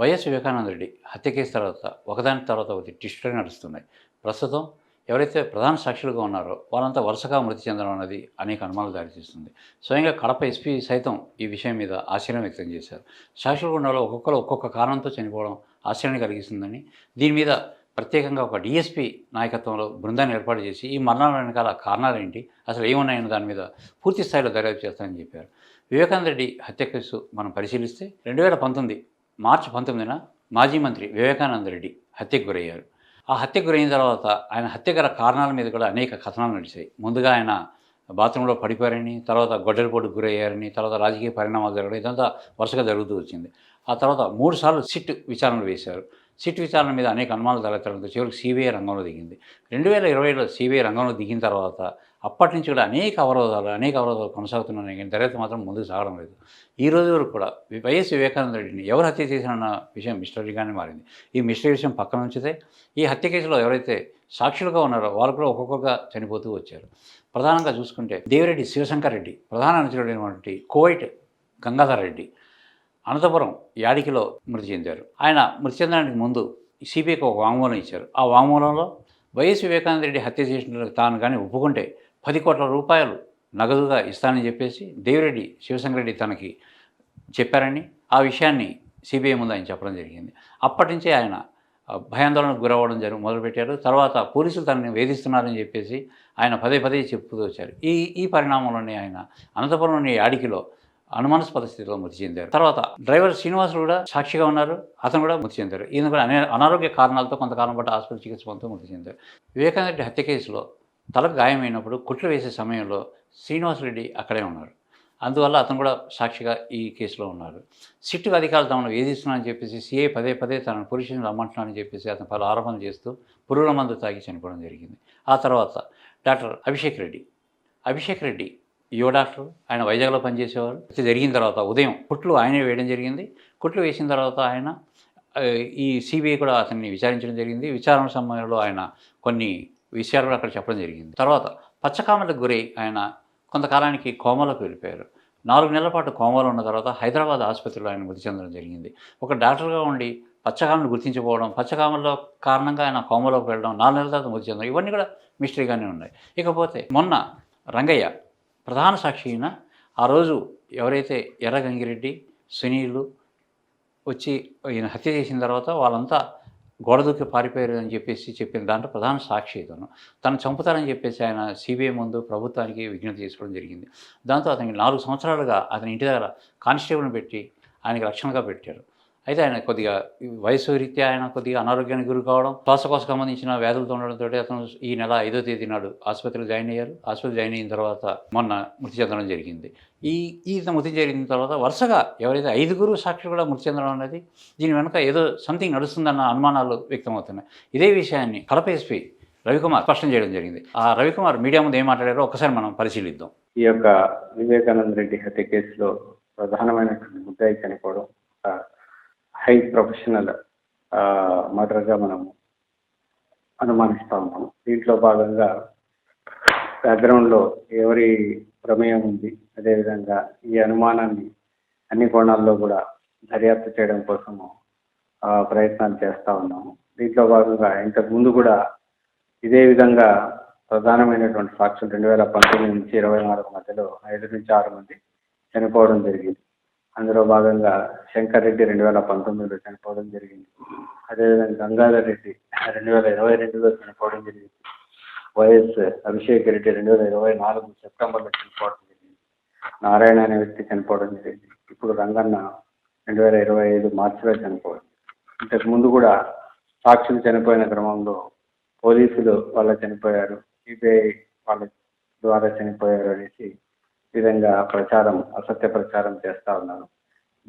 YS Vivekananda Reddy హత్య case తర్వాత ఒకదాని తర్వాత ఒకటి టిస్టులు నడుస్తున్నాయి. ప్రస్తుతం ఎవరైతే ప్రధాన సాక్షులుగా ఉన్నారో వాళ్ళంతా వరుసగా మృతి చెందడం అనేది అనేక అనుమానాలు దారితీస్తుంది స్వయంగా కడప ఎస్పీ సైతం ఈ విషయం మీద ఆశ్చర్యం వ్యక్తం చేశారు. సాక్షులుగా ఉన్న వాళ్ళు ఒక్కొక్కరు ఒక్కొక్క కారణంతో చనిపోవడం ఆశ్చర్యాన్ని కలిగిస్తుందని దీని మీద ప్రత్యేకంగా ఒక డిఎస్పీ నాయకత్వంలో బృందాన్ని ఏర్పాటు చేసి ఈ మరణాల వెనకాల కారణాలు ఏంటి అసలు ఏమున్నాయన్న దాని మీద పూర్తి స్థాయిలో దర్యాప్తు చేస్తానని చెప్పారు. వివేకానంద రెడ్డి హత్య కేసు మనం పరిశీలిస్తే రెండు వేల పంతొమ్మిది మార్చి పంతొమ్మిదిన మాజీ మంత్రి వివేకానంద రెడ్డి హత్యకు గురయ్యారు. ఆ హత్యకు గురైన తర్వాత ఆయన హత్య గల కారణాల మీద కూడా అనేక కథనాలు నడిచాయి. ముందుగా ఆయన బాత్రూంలో పడిపోయారని తర్వాత గొడ్డలిపోటుకు గురయ్యారని తర్వాత రాజకీయ పరిణామాలు జరగడం ఇదంతా వరుసగా జరుగుతూ వచ్చింది. ఆ తర్వాత మూడు సార్లు సిట్ విచారణలు వేశారు. సిట్ విచారణ మీద అనేక అనుమానాలు తలెత్తడంతో చివరికి సిబిఐ రంగంలో దిగింది. రెండు వేల ఇరవైలో సిబిఐ రంగంలో దిగిన తర్వాత అప్పటి నుంచి కూడా అనేక అవరోధాలు అనేక అవరోధాలు కొనసాగుతున్నాయి. కానీ దర్యాప్తు మాత్రం ముందుకు సాగడం లేదు. ఈ రోజు వరకు కూడా వైఎస్ వివేకానంద రెడ్డిని ఎవరు హత్య చేశారన్న విషయం మిస్టరీగానే మారింది. ఈ మిస్టరీ విషయం పక్కన ఉంచితే ఈ హత్య కేసులో ఎవరైతే సాక్షులుగా ఉన్నారో వాళ్ళు కూడా ఒక్కొక్కరుగా చనిపోతూ వచ్చారు. ప్రధానంగా చూసుకుంటే దేవిరెడ్డి శివశంకర్ రెడ్డి ప్రధాన అనుచరుడైనటువంటి కోవైట్ గంగాధర్ రెడ్డి అనంతపురం యాడికిలో మృతి చెందారు. ఆయన మృతి చెందడానికి ముందు సిబిఐకి ఒక వాంగ్మూలం ఇచ్చారు. ఆ వాంగ్మూలంలో వైఎస్ వివేకానంద రెడ్డి హత్య చేసిన తాను కానీ ఒప్పుకుంటే పది కోట్ల రూపాయలు నగదుగా ఇస్తానని చెప్పేసి దేవిరెడ్డి శివశంకరెడ్డి తనకి చెప్పారని ఆ విషయాన్ని సిబిఐ ముందు ఆయన చెప్పడం జరిగింది. అప్పటి నుంచే ఆయన భయాందోళనకు గురవ్వడం జరుగు మొదలుపెట్టారు. తర్వాత పోలీసులు తనని వేధిస్తున్నారని చెప్పేసి ఆయన పదే పదే చెప్తూ వచ్చారు. ఈ ఈ పరిణామంలోనే ఆయన అనంతపురంలోని యాడికిలో అనుమానాస్పద స్థితిలో మృతి చెందారు. తర్వాత డ్రైవర్ శ్రీనివాసులు కూడా సాక్షిగా ఉన్నారు. అతను కూడా మృతి చెందారు. ఈయన కూడా అనే అనారోగ్య కారణాలతో కొంతకాలం పాటు ఆసుపత్రి చికిత్స పొందుతూ మృతి చెందారు. వివేకానంద రెడ్డి హత్య కేసులో తలకు గాయమైనప్పుడు కుట్లు వేసే సమయంలో శ్రీనివాస్ రెడ్డి అక్కడే ఉన్నారు. అందువల్ల అతను కూడా సాక్షిగా ఈ కేసులో ఉన్నారు. సిట్టు అధికారులు తమను వేధిస్తున్నానని చెప్పేసి సిఐ పదే పదే తనను పురుషుని రమ్మంటున్నానని చెప్పేసి అతను పలు ఆరోపణలు చేస్తూ పురుగుల మందు తాగి చనిపోవడం జరిగింది. ఆ తర్వాత డాక్టర్ అభిషేక్ రెడ్డి. అభిషేక్ రెడ్డి యువ డాక్టర్ ఆయన వైజాగ్లో పనిచేసేవారు. జరిగిన తర్వాత ఉదయం కుట్లు ఆయనే వేయడం జరిగింది. కుట్లు వేసిన తర్వాత ఆయన ఈ సిబిఐ కూడా అతన్ని విచారించడం జరిగింది. విచారణ సమయంలో ఆయన కొన్ని విషయాలు కూడా అక్కడ చెప్పడం జరిగింది. తర్వాత పచ్చకామలకు గురై ఆయన కొంతకాలానికి కోమలోకి వెళ్ళిపోయారు. నాలుగు నెలల పాటు కోమలో ఉన్న తర్వాత హైదరాబాద్ ఆసుపత్రిలో ఆయన మృతి చెందడం జరిగింది. ఒక డాక్టర్గా ఉండి పచ్చకామలు గుర్తించుకోవడం పచ్చకామల్లో కారణంగా ఆయన కోమలోకి వెళ్ళడం నాలుగు నెలల తర్వాత మృతి చెందడం ఇవన్నీ కూడా మిస్టరీగానే ఉన్నాయి. ఇకపోతే మొన్న రంగయ్య ప్రధాన సాక్షి అయిన ఆ రోజు ఎవరైతే ఎర్రగంగిరెడ్డి సునీలు వచ్చి ఈయన హత్య చేసిన తర్వాత వాళ్ళంతా గోడ దూకి పారిపోయారు అని చెప్పేసి చెప్పిన దాంట్లో ప్రధాన సాక్షి ఇతను. తను చంపుతారని చెప్పేసి ఆయన సిబిఐ ముందు ప్రభుత్వానికి విజ్ఞప్తి చేసుకోవడం జరిగింది. దాంతో అతనికి నాలుగు సంవత్సరాలుగా అతని ఇంటి దగ్గర కానిస్టేబుల్ని పెట్టి ఆయనకి రక్షణగా పెట్టారు. అయితే ఆయన కొద్దిగా వయసు రీత్యా ఆయన కొద్దిగా అనారోగ్యానికి గురి కావడం శ్వాసకోశ సంబంధించిన వ్యాధులతో ఉండడంతో అతను ఈ నెల ఐదో తేదీ నాడు ఆసుపత్రిలో జాయిన్ అయ్యారు. ఆసుపత్రి జాయిన్ అయిన తర్వాత మొన్న మృతి చెందడం జరిగింది. ఈ ఈ మృతి జరిగిన తర్వాత వరుసగా ఎవరైతే ఐదుగురు సాక్షులు కూడా మృతి చెందడం అనేది దీని వెనుక ఏదో సంథింగ్ నడుస్తుందన్న అనుమానాలు వ్యక్తమవుతున్నాయి. ఇదే విషయాన్ని కడప ఎస్పీ రవికుమార్ స్పష్టం చేయడం జరిగింది. ఆ రవికుమార్ మీడియా ముందు ఏం మాట్లాడారో ఒకసారి మనం పరిశీలిద్దాం. ఈ యొక్క వివేకానంద రెడ్డి హత్య కేసులో ప్రధానమైనటువంటి ముద్దాయి చనిపోవడం హై ప్రొఫెషనల్ మర్డర్గా మనము అనుమానిస్తా. ఉన్నాము దీంట్లో భాగంగా బ్యాక్గ్రౌండ్లో ఎవరి ప్రమేయం ఉంది అదేవిధంగా ఈ అనుమానాన్ని అన్ని కోణాల్లో కూడా దర్యాప్తు చేయడం కోసము ప్రయత్నాలు చేస్తూ ఉన్నాము. దీంట్లో భాగంగా ఇంతకు ముందు కూడా ఇదే విధంగా ప్రధానమైనటువంటి సాక్షులు రెండు వేల పంతొమ్మిది నుంచి ఇరవై నాలుగు మధ్యలో ఐదు నుంచి ఆరు మంది చనిపోవడం జరిగింది. అందులో భాగంగా శంకర్ రెడ్డి రెండు వేల పంతొమ్మిదిలో చనిపోవడం జరిగింది. అదేవిధంగా గంగాధర్ రెడ్డి రెండు వేల ఇరవై రెండులో చనిపోవడం జరిగింది. వైఎస్ అభిషేక్ రెడ్డి రెండు వేల ఇరవై నాలుగు సెప్టెంబర్లో చనిపోవడం జరిగింది. నారాయణ అనే వ్యక్తి చనిపోవడం జరిగింది. ఇప్పుడు రంగన్న రెండు వేల ఇరవై ఐదు మార్చిలో చనిపోవడం. ఇంతకు ముందు కూడా సాక్షులు చనిపోయిన క్రమంలో పోలీసులు వాళ్ళ చనిపోయారు. సిబిఐ వాళ్ళ ద్వారా చనిపోయారు అనేసి విధంగా ప్రచారం అసత్య ప్రచారం చేస్తా ఉన్నారు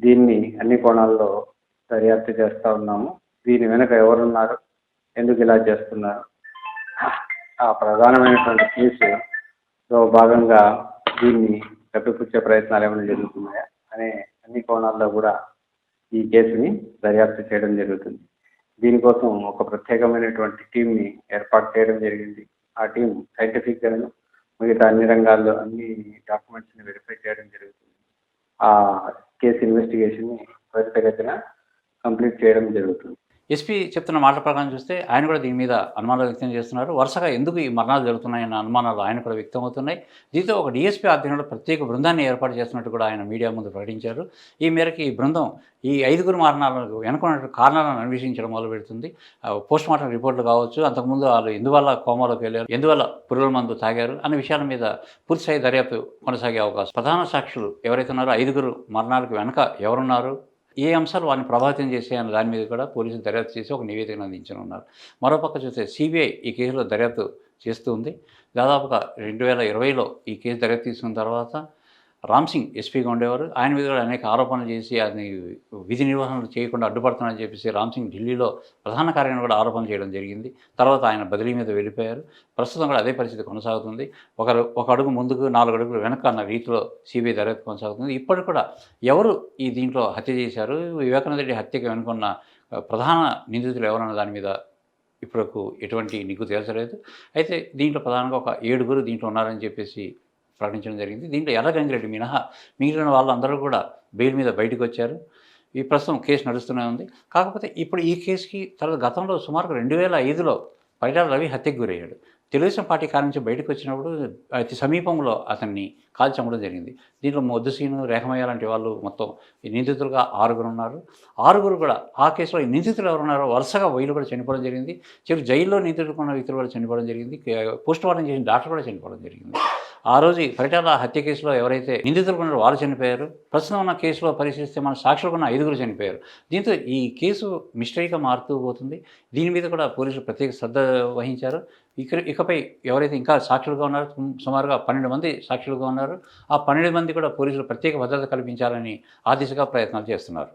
దీన్ని అన్ని కోణాల్లో దర్యాప్తు చేస్తా ఉన్నాము. దీని వెనుక ఎవరున్నారు? ఎందుకు ఇలా చేస్తున్నారు? ఆ ప్రధానమైనటువంటి కేసులో భాగంగా దీన్ని కప్పిపుచ్చే ప్రయత్నాలు ఏమైనా జరుగుతున్నాయా? అనే అన్ని కోణాల్లో కూడా ఈ కేసుని దర్యాప్తు చేయడం జరుగుతుంది. దీనికోసం ఒక ప్రత్యేకమైనటువంటి టీంని ఏర్పాటు చేయడం జరిగింది. ఆ టీం సైంటిఫిక్గాను మిగతా అన్ని రంగాల్లో అన్ని డాక్యుమెంట్స్ని వెరిఫై చేయడం జరుగుతుంది. ఆ కేసు ఇన్వెస్టిగేషన్ని త్వరితగతిన కంప్లీట్ చేయడం జరుగుతుంది. ఎస్పీ చెప్తున్న మాట ప్రకారం చూస్తే ఆయన కూడా దీని మీద అనుమానాలు వ్యక్తం చేస్తున్నారు. వరుసగా ఎందుకు ఈ మరణాలు జరుగుతున్నాయన్న అనుమానాలు ఆయన కూడా వ్యక్తం అవుతున్నాయి. దీంతో ఒక డిఎస్పీ ఆధ్వర్యంలో ప్రత్యేక బృందాన్ని ఏర్పాటు చేస్తున్నట్టు కూడా ఆయన మీడియా ముందు ప్రకటించారు. ఈ మేరకు ఈ బృందం ఈ ఐదుగురు మరణాలకు వెనుకున్న కారణాలను అన్వేషించడం మొదలు పెడుతుంది. పోస్ట్ మార్టం రిపోర్ట్లు కావచ్చు అంతకుముందు వాళ్ళు ఎందువల్ల కోమాలోకి వెళ్ళారు ఎందువల్ల పురుగుల మందు తాగారు అనే విషయాల మీద పూర్తిస్థాయి దర్యాప్తు కొనసాగే అవకాశం. ప్రధాన సాక్షులు ఎవరైతే ఉన్నారో ఐదుగురు మరణాలకు వెనక ఎవరున్నారు? ఏ అంశాలు వారిని ప్రభావితం చేసే దాని మీద కూడా పోలీసులు దర్యాప్తు చేసి ఒక నివేదికను అందించనున్నారు. మరోపక్క చూస్తే సిబిఐ ఈ కేసులో దర్యాప్తు చేస్తూ ఉంది. దాదాపుగా రెండు వేల ఇరవైలో ఈ కేసు దర్యాప్తు తీసుకున్న తర్వాత రామ్ సింగ్ ఎస్పీగా ఉండేవారు. ఆయన మీద కూడా అనేక ఆరోపణలు చేసి అతని విధి నిర్వహణలు చేయకుండా అడ్డుపడుతున్నారని చెప్పేసి రామ్ సింగ్ ఢిల్లీలో ప్రధాన కార్యాలయం కూడా ఆరోపణ చేయడం జరిగింది. తర్వాత ఆయన బదిలీ మీద వెళ్ళిపోయారు. ప్రస్తుతం కూడా అదే పరిస్థితి కొనసాగుతుంది. ఒక ఒక అడుగు ముందుకు నాలుగు అడుగులు వెనక అన్న రీతిలో సిబిఐ దర్యాప్తు కొనసాగుతుంది. ఇప్పటికి కూడా ఎవరు ఈ దీంట్లో హత్య చేశారు? వివేకానంద రెడ్డి హత్యకు వెనుకున్న ప్రధాన నిందితులు ఎవరన్న దాని మీద ఇప్పటికు ఎటువంటి నిగ్గు తేల్చలేదు. అయితే దీంట్లో ప్రధానంగా ఒక ఏడుగురు దీంట్లో ఉన్నారని చెప్పేసి ప్రకటించడం జరిగింది. దీంట్లో ఎర్రగంగిరెడ్డి మినహా మిగిలిన వాళ్ళందరూ కూడా బెయిల్ మీద బయటకు వచ్చారు. ఈ ప్రస్తుతం కేసు నడుస్తూనే ఉంది. కాకపోతే ఇప్పుడు ఈ కేసుకి తర్వాత గతంలో సుమారు రెండు వేల ఐదులో పైడాల రవి హత్యకు గురయ్యాడు. తెలుగుదేశం పార్టీ కాలం నుంచి బయటకు వచ్చినప్పుడు అతి సమీపంలో అతన్ని కాల్చి చంపడం జరిగింది. దీంట్లో మొద్దుసీను రేఖమయ్య లాంటి వాళ్ళు మొత్తం నిందితులుగా ఆరుగురు ఉన్నారు. ఆరుగురు కూడా ఆ కేసులో నిందితులు ఎవరున్నారో వరుసగా వైలు కూడా చనిపోవడం జరిగింది. చివరి జైల్లో నిందితులు ఉన్న వ్యక్తులు కూడా చనిపోవడం జరిగింది. పోస్ట్ మార్టం చేసిన డాక్టర్ కూడా చనిపోవడం జరిగింది. ఆ రోజు పరిటాల హత్య కేసులో ఎవరైతే నిందితులు ఉన్నారో వారు చనిపోయారు. ప్రస్తుతం ఉన్న కేసులో పరిశీలిస్తే మన సాక్షులు ఉన్న ఐదుగురు చనిపోయారు. దీంతో ఈ కేసు మిస్టరీగా మారుతూ పోతుంది. దీని మీద కూడా పోలీసులు ప్రత్యేక శ్రద్ధ వహించారు. ఇక ఇకపై ఎవరైతే ఇంకా సాక్షులుగా ఉన్నారో సుమారుగా పన్నెండు మంది సాక్షులుగా ఉన్నారు. ఆ పన్నెండు మంది కూడా పోలీసులు ప్రత్యేక భద్రత కల్పించాలని ఆ దిశగా ప్రయత్నాలు చేస్తున్నారు.